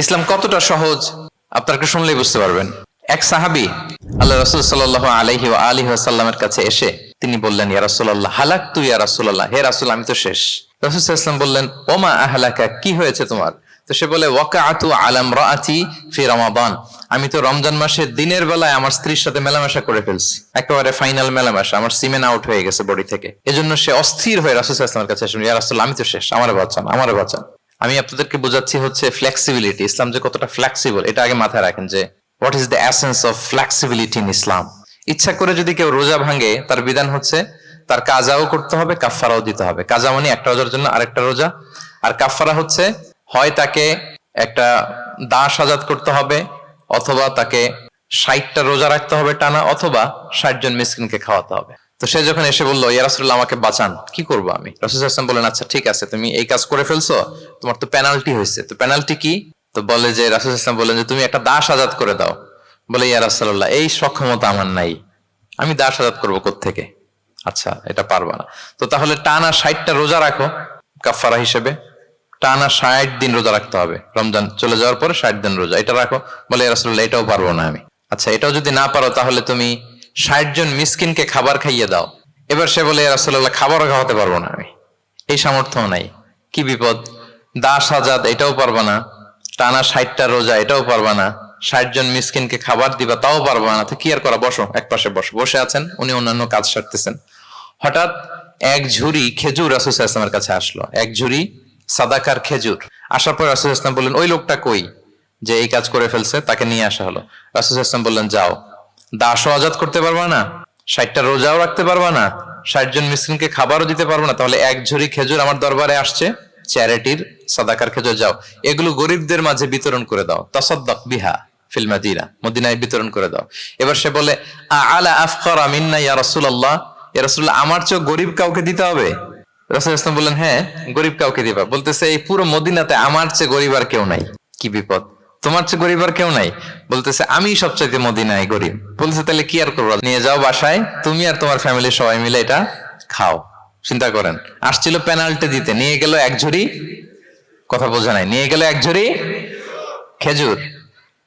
ইসলাম কতটা সহজ? আপনাকে শুনলেই বুঝতে পারবেন। এক সাহাবি আল্লাহ রসুল সাল্লাহ আলহি ও আলী সাল্লামের কাছে এসে তিনি বললেন, ইয়া হালাক তুই ইয়া রাসুল্লাহ হে রাসুল, আমি তো শেষ। রসুল ইসলাম বললেন, ওমা আহলাকা, কি হয়েছে তোমার? তো সে বলে ওয়াকা আতু আলাম রাআতি ফি রমাদান। আমি তো রমজান মাসে দিনের বেলায় আমার স্ত্রীর সাথে মেলামেশা করে ফেলছি। একেবারে ফাইনাল মেলামেশা, আমার সিমেন আউট হয়ে গেছে বডি থেকে। এজন্য সে অস্থির হয়ে রাসুল ইসলামের কাছে এসে ইয়া রাসুল, আমি তো শেষ আমারে বাঁচান আমারে বাঁচান। আমি আপনাদেরকে বোঝাচ্ছি হচ্ছে ফ্লেক্সিবিলিটি ইসলাম যে কতটা ফ্লেক্সিবল এটা আগে মাথায় রাখেন যে what is the essence of flexibility in Islam ইচ্ছা করে যদি কেউ রোজা ভাঙে, তার বিধান হচ্ছে, তার কাজাও করতে হবে কাফারাও দিতে হবে। কাজা মানে একটা রোজার জন্য আরেকটা রোজা, আর কাফারা হচ্ছে হয় তাকে একটা দাস আজাদ করতে হবে, অথবা তাকে ষাটটা রোজা রাখতে হবে টানা, অথবা ষাট জন মিসকিনকে খাওয়াতে হবে। তো সে যখন এসে বলল, ইয়া রাসুল্লাহ আমাকে বাঁচান, কি করব আমি? রসুল আসলাম বলেন আচ্ছা ঠিক আছে, তুমি এই কাজ করে ফেলছো, তোমার তো পেনাল্টি হয়েছে। তো পেনাল্টি কি? তো বলে যে, রাসুল ইসলাম বলেন যে, তুমি একটা দাস আজাদ করে দাও। বলে, ইয়া রাসুল্লাহ এই সক্ষমতা আমার নাই, আমি দাস আজাদ করব থেকে আচ্ছা এটা পারবা না। তো তাহলে টানা ষাটটা রোজা রাখো কাফারা হিসেবে। টানা ষাট দিন রোজা রাখতে হবে। রমজান চলে যাওয়ার পরে ষাট দিন রোজা। এটা রাখো, বলে রাসুল্লাহ এটাও পারব না আমি। আচ্ছা এটাও যদি না পারো, তাহলে তুমি ষাট জন মিসকিনকে খাবার খাইয়ে দাও। এবার সে বলে রাসুল্লাহ খাবারও খাওয়াতে পারব না আমি। এই সামর্থ্য নাই। কি বিপদ? দাস আজাদ, এটাও পারবা না। টানা ষাটটা রোজা, এটাও পারবা না। ষাট জন মিসকিনকে খাবার দিবা, তাও পারবা না। তো কি আর করা? বসো, এক পাশে বসো। বসে আছেন, উনি অন্যান্য কাজ সারতেছেন। হঠাৎ এক ঝুড়ি খেজুর রাসুল ইসলামের কাছে আসলো। এক ঝুড়ি সাদাকার খেজুর। আসার পর রাসুল ইসলাম বললেন, ওই লোকটা কই যে এই কাজ করে ফেলছে? তাকে নিয়ে আসা হলো। রাসুল ইসলাম বললেন, যাও। দাসও আজাদ করতে পারবা না, ষাটটা রোজাও রাখতে পারবা না, ষাট জন মিসকিনকে খাবারও দিতে পারব না, তাহলে এক ঝুড়ি খেজুর আমার দরবারে আসছে, চ্যারিটির সাদাকার খেজুর যাও। এগুলো গরিবদের মাঝে বিতরণ করে দাও। তসদ্দক বিহা ফিল মাদিনা, মদিনায় বিতরণ করে দাও। এবার সে বলে আলা আফকর মিন্না ইয়া রাসূলুল্লাহ ইয়া রাসূলুল্লাহ, আমার চেয়ে গরিব কাউকে দিতে হবে? রাসূল ইসলাম বললেন হ্যাঁ গরিব কাউকে দিবা। বলতেছে, এই পুরো মদিনাতে আমার চেয়ে গরিব আর কেউ নাই। কি বিপদ? তোমার চেয়ে গরিব আর কেউ নাই? বলতেছে, আমি সবচাইতে মদিনায় গরিব। বলতেছে, তাহলে কি আর করব? নিয়ে যাও বাসায়, তুমি আর তোমার ফ্যামিলির সবাই মিলে এটা খাও। চিন্তা করেন, আসছিল পেনাল্টি দিতে। নিয়ে গেল এক ঝুড়ি, কথা বোঝা নাই। নিয়ে গেল এক ঝুড়ি খেজুর।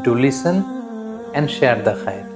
Do listen and share the khair.